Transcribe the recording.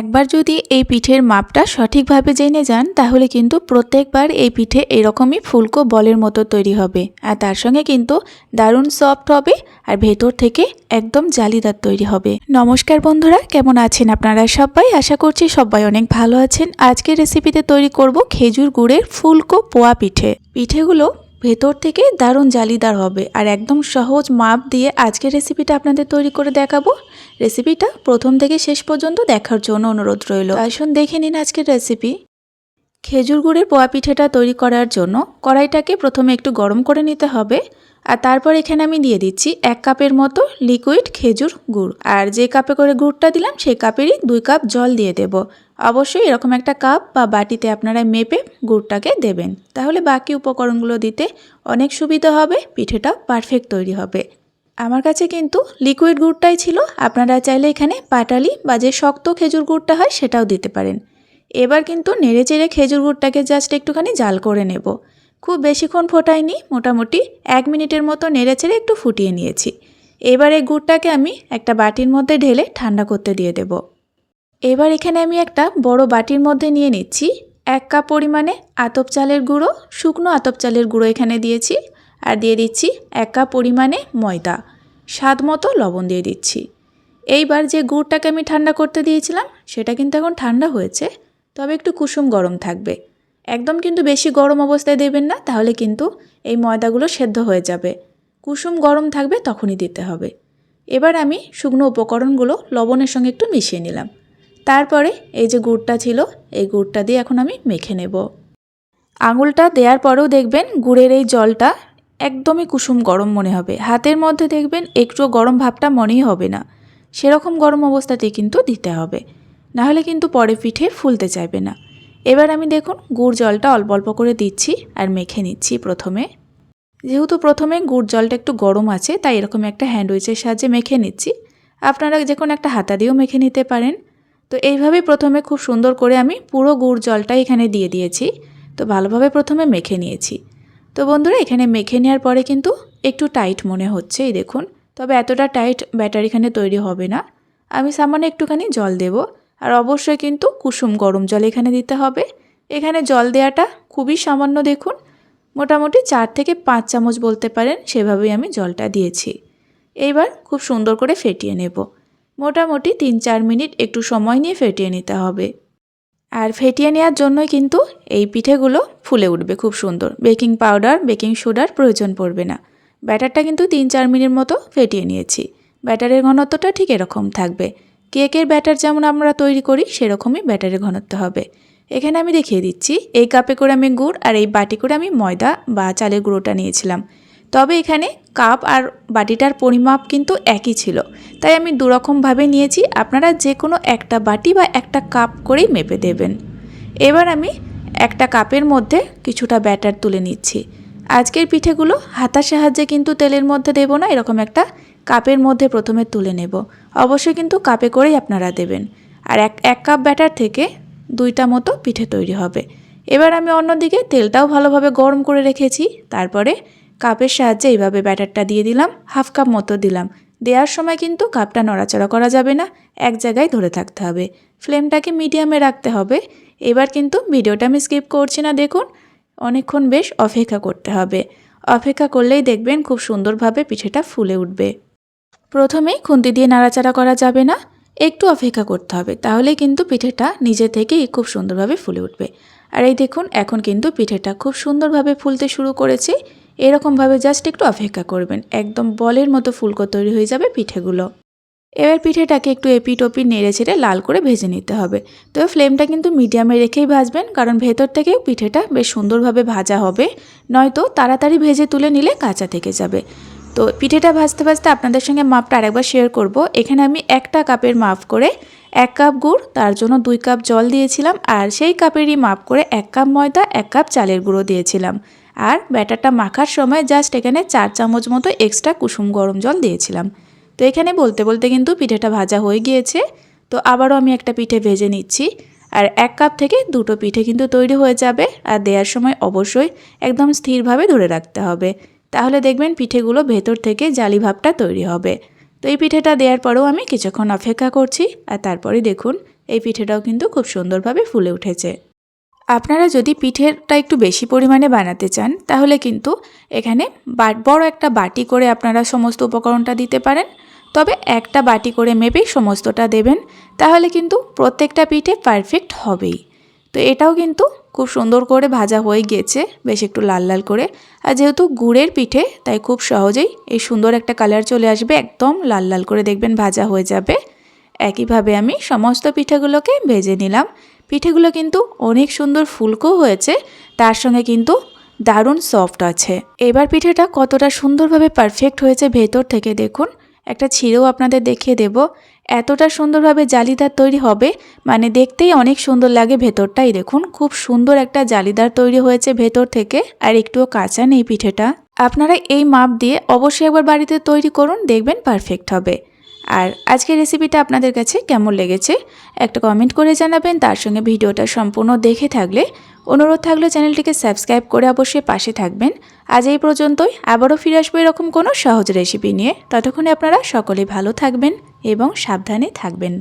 একবার যদি এই পিঠের মাপটা সঠিকভাবে জেনে যান, তাহলে কিন্তু প্রত্যেকবার এই পিঠে এরকমই ফুলকো বলের মতো তৈরি হবে। আর তার সঙ্গে কিন্তু দারুণ সফট হবে আর ভেতর থেকে একদম জালিদার তৈরি হবে। নমস্কার বন্ধুরা, কেমন আছেন আপনারা সবাই? আশা করছি সবাই অনেক ভালো আছেন। আজকের রেসিপিতে তৈরি করব খেজুর গুড়ের ফুলকো পোয়া পিঠে। পিঠেগুলো ভেতর থেকে দারুণ জালিদার হবে। আর একদম সহজ মাপ দিয়ে আজকের রেসিপিটা আপনাদের তৈরি করে দেখাবো। রেসিপিটা প্রথম থেকে শেষ পর্যন্ত দেখার জন্য অনুরোধ রইল। আসুন দেখে নিন আজকের রেসিপি খেজুর গুড়ের পোয়া পিঠেটা তৈরি করার জন্য কড়াইটাকে প্রথমে একটু গরম করে নিতে হবে আর তারপর এখানে আমি দিয়ে দিচ্ছি এক কাপের মতো লিকুইড খেজুর গুড়। আর যে কাপে করে গুড়টা দিলাম, সেই কাপেরই দুই কাপ জল দিয়ে দেব। অবশ্যই এরকম একটা কাপ বা বাটিতে আপনারা মেপে গুড়টাকে দেবেন। তাহলে বাকি উপকরণগুলো দিতে অনেক সুবিধা হবে, পিঠেটা পারফেক্ট তৈরি হবে। আমার কাছে কিন্তু লিকুইড গুড়টাই ছিল, আপনারা চাইলে এখানে পাটালি বা যে শক্ত খেজুর গুড়টা হয়, সেটাও দিতে পারেন। এবার কিন্তু নেড়ে চেড়ে খেজুর গুড়টাকে জাস্ট একটুখানি জাল করে নেব। খুব বেশিক্ষণ ফোটাইনি, মোটামুটি এক মিনিটের মতো নেড়ে চেড়ে একটু ফুটিয়ে নিয়েছি। এবার এই গুড়টাকে আমি একটা বাটির মধ্যে ঢেলে ঠান্ডা করতে দিয়ে দেব। এবার এখানে আমি একটা বড় বাটির মধ্যে নিয়ে নিচ্ছি এক কাপ পরিমাণে আতপ চালের গুঁড়ো, শুকনো আতপ চালের গুঁড়ো এখানে দিয়েছি আর দিয়ে দিচ্ছি এক কাপ পরিমাণে ময়দা, স্বাদ মতো লবণ দিয়ে দিচ্ছি। এইবার যে গুড়টাকে আমি ঠান্ডা করতে দিয়েছিলাম সেটা কিন্তু এখন ঠান্ডা হয়েছে। তবে একটু কুসুম গরম থাকবে। একদম কিন্তু বেশি গরম অবস্থায় দেবেন না, তাহলে কিন্তু এই ময়দাগুলো সেদ্ধ হয়ে যাবে। কুসুম গরম থাকবে তখনই দিতে হবে। এবার আমি শুকনো উপকরণগুলো লবণের সঙ্গে একটু মিশিয়ে নিলাম। তারপরে এই যে গুড়টা ছিল, এই গুড়টা দিয়ে এখন আমি মেখে নেব। আঙুলটা দেওয়ার পরেও দেখবেন গুড়ের এই জলটা একদমই কুসুম গরম মনে হবে। হাতের মধ্যে দেখবেন একটু গরম ভাবটা মনেই হবে না। সেরকম গরম অবস্থাতেই কিন্তু দিতে হবে। নাহলে কিন্তু পরে পিঠে ফুলতে চাইবে না। এবার আমি দেখুন গুড় জলটা অল্প অল্প করে দিচ্ছি আর মেখে নিচ্ছি প্রথমে। যেহেতু প্রথমে গুড় জলটা একটু গরম আছে, তাই এরকম একটা হ্যান্ডউইচের সাহায্যে মেখে নিচ্ছি। আপনারা যে কোনো একটা হাতা দিয়েও মেখে নিতে পারেন। তো এইভাবে প্রথমে খুব সুন্দর করে আমি পুরো গুড় জলটা এখানে দিয়ে দিয়েছি। তো ভালোভাবে প্রথমে মেখে নিয়েছি। তো বন্ধুরা, এখানে মেখে নেওয়ার পরে কিন্তু একটু টাইট মনে হচ্ছে, এই দেখুন। তবে এতটা টাইট ব্যাটার এখানে তৈরি হবে না। আমি সামান্য একটুখানি জল দেব। আর অবশ্যই কিন্তু কুসুম গরম জল এখানে দিতে হবে। এখানে জল দেওয়াটা খুবই সামান্য দেখুন, মোটামুটি চার থেকে পাঁচ চামচ বলতে পারেন, সেভাবেই আমি জলটা দিয়েছি। এইবার খুব সুন্দর করে ফেটিয়ে নেব। মোটামুটি তিন চার মিনিট একটু সময় নিয়ে ফেটিয়ে নিতে হবে। আর ফেটিয়ে নেওয়ার জন্যই কিন্তু এই পিঠেগুলো ফুলে উঠবে খুব সুন্দর। বেকিং পাউডার, বেকিং সোডার প্রয়োজন পড়বে না। ব্যাটারটা কিন্তু তিন চার মিনিট মতো ফেটিয়ে নিয়েছি। ব্যাটারের ঘনত্বটা ঠিক এরকম থাকবে। কেকের ব্যাটার যেমন আমরা তৈরি করি, সেরকমই ব্যাটারের ঘনত্ব হবে। এখানে আমি দেখিয়ে দিচ্ছি, এই কাপে করে আমি গুড় আর এই বাটি করে আমি ময়দা বা চালের গুঁড়োটা নিয়েছিলাম। তবে এখানে কাপ আর বাটিটার পরিমাপ কিন্তু একই ছিল, তাই আমি দুরকমভাবে নিয়েছি, আপনারা যে কোনো একটা বাটি বা একটা কাপ করেই মেপে দেবেন। এবার আমি একটা কাপের মধ্যে কিছুটা ব্যাটার তুলে নিচ্ছি। আজকের পিঠেগুলো হাতার সাহায্যে কিন্তু তেলের মধ্যে দেব না, এরকম একটা কাপের মধ্যে প্রথমে তুলে নেব। অবশ্যই কিন্তু কাপে করেই আপনারা দেবেন। আর এক এক কাপ ব্যাটার থেকে দুইটা মতো পিঠে তৈরি হবে। এবার আমি অন্যদিকে তেলটাও ভালোভাবে গরম করে রেখেছি। তারপরে কাপের সাহায্যে এইভাবে ব্যাটারটা দিয়ে দিলাম। হাফ কাপ মতো দিলাম। দেওয়ার সময় কিন্তু কাপটা নড়াচড়া করা যাবে না। এক জায়গায় ধরে থাকতে হবে। ফ্লেমটাকে মিডিয়ামে রাখতে হবে। এবার কিন্তু ভিডিওটা আমি স্কিপ করছি না, দেখুন। অনেকক্ষণ বেশ অপেক্ষা করতে হবে। অপেক্ষা করলেই দেখবেন খুব সুন্দরভাবে পিঠেটা ফুলে উঠবে। প্রথমেই খুন্তি দিয়ে নাড়াচাড়া করা যাবে না। একটু অপেক্ষা করতে হবে, তাহলে কিন্তু পিঠেটা নিজে থেকেই খুব সুন্দরভাবে ফুলে উঠবে। আর এই দেখুন, এখন কিন্তু পিঠেটা খুব সুন্দরভাবে ফুলতে শুরু করেছে। এরকমভাবে জাস্ট একটু অপেক্ষা করবেন, একদম বলের মতো ফুলকো তৈরি হয়ে যাবে পিঠেগুলো। এবার পিঠেটাকে একটু এপিট ওপিট নেড়ে ছেড়ে লাল করে ভেজে নিতে হবে। তো ফ্লেমটা কিন্তু মিডিয়ামে রেখেই ভাজবেন, কারণ ভেতর থেকেও পিঠেটা বেশ সুন্দরভাবে ভাজা হবে, নয়তো তাড়াতাড়ি ভেজে তুলে নিলে কাঁচা থেকে যাবে। তো পিঠেটা ভাজতে ভাজতে আপনাদের সঙ্গে মাপটা আরেকবার শেয়ার করব। এখানে আমি একটা কাপের মাপ করে এক কাপ গুড়, তার জন্য দুই কাপ জল দিয়েছিলাম আর সেই কাপেরই মাপ করে এক কাপ ময়দা, এক কাপ চালের গুঁড়ো দিয়েছিলাম। আর ব্যাটারটা মাখার সময় জাস্ট এখানে চার চামচ মতো এক্সট্রা কুসুম গরম জল দিয়েছিলাম। তো এখানে বলতে বলতে কিন্তু পিঠেটা ভাজা হয়ে গিয়েছে। তো আবারও আমি একটা পিঠে ভেজে নিচ্ছি। আর এক কাপ থেকে দুটো পিঠে কিন্তু তৈরি হয়ে যাবে আর দেওয়ার সময় অবশ্যই একদম স্থিরভাবে ধরে রাখতে হবে। তাহলে দেখবেন পিঠেগুলো ভেতর থেকে জালি ভাবটা তৈরি হবে। তো এই পিঠেটা দেওয়ার পরেও আমি কিছুক্ষণ অপেক্ষা করছি আর তারপরে দেখুন, এই পিঠেটাও কিন্তু খুব সুন্দরভাবে ফুলে উঠেছে। আপনারা যদি পিঠেটা একটু বেশি পরিমাণে বানাতে চান, তাহলে কিন্তু এখানে বড় একটা বাটি করে আপনারা সমস্ত উপকরণটা দিতে পারেন। তবে একটা বাটি করে মেপেই সমস্তটা দেবেন, তাহলে কিন্তু প্রত্যেকটা পিঠে পারফেক্ট হবেই। তো এটাও কিন্তু খুব সুন্দর করে ভাজা হয়ে গিয়েছে বেশ একটু লাল লাল করে। আর যেহেতু গুড়ের পিঠে, তাই খুব সহজেই এই সুন্দর একটা কালার চলে আসবে, একদম লাল লাল করে দেখবেন ভাজা হয়ে যাবে। একইভাবে আমি সমস্ত পিঠেগুলোকে ভেজে নিলাম। পিঠেগুলো কিন্তু অনেক সুন্দর ফুলকো হয়েছে, তার সঙ্গে কিন্তু দারুণ সফট আছে। এবার পিঠেটা কতটা সুন্দরভাবে পারফেক্ট হয়েছে ভেতর থেকে দেখুন। একটা ছিঁড়েও আপনাদের দেখিয়ে দেব। এতটা সুন্দরভাবে জালিদার তৈরি হবে মানে দেখতেই অনেক সুন্দর লাগে ভেতরটাই। দেখুন, খুব সুন্দর একটা জালিদার তৈরি হয়েছে ভেতর থেকে, আর একটুও কাঁচা নেই পিঠেটা। আপনারা এই মাপ দিয়ে অবশ্যই একবার বাড়িতে তৈরি করুন, দেখবেন পারফেক্ট হবে। আর আজকের রেসিপিটা আপনাদের কাছে কেমন লেগেছে, একটা কমেন্ট করে জানাবেন। তার সঙ্গে ভিডিওটা সম্পূর্ণ দেখে থাকলে অনুরোধ থাকলে চ্যানেলটিকে সাবস্ক্রাইব করে অবশ্যই পাশে থাকবেন। আজ এই পর্যন্তই। আবারও ফিরে আসব এরকম কোনো সহজ রেসিপি নিয়ে। ততক্ষণে আপনারা সকলে ভালো থাকবেন এবং সাবধানে থাকবেন।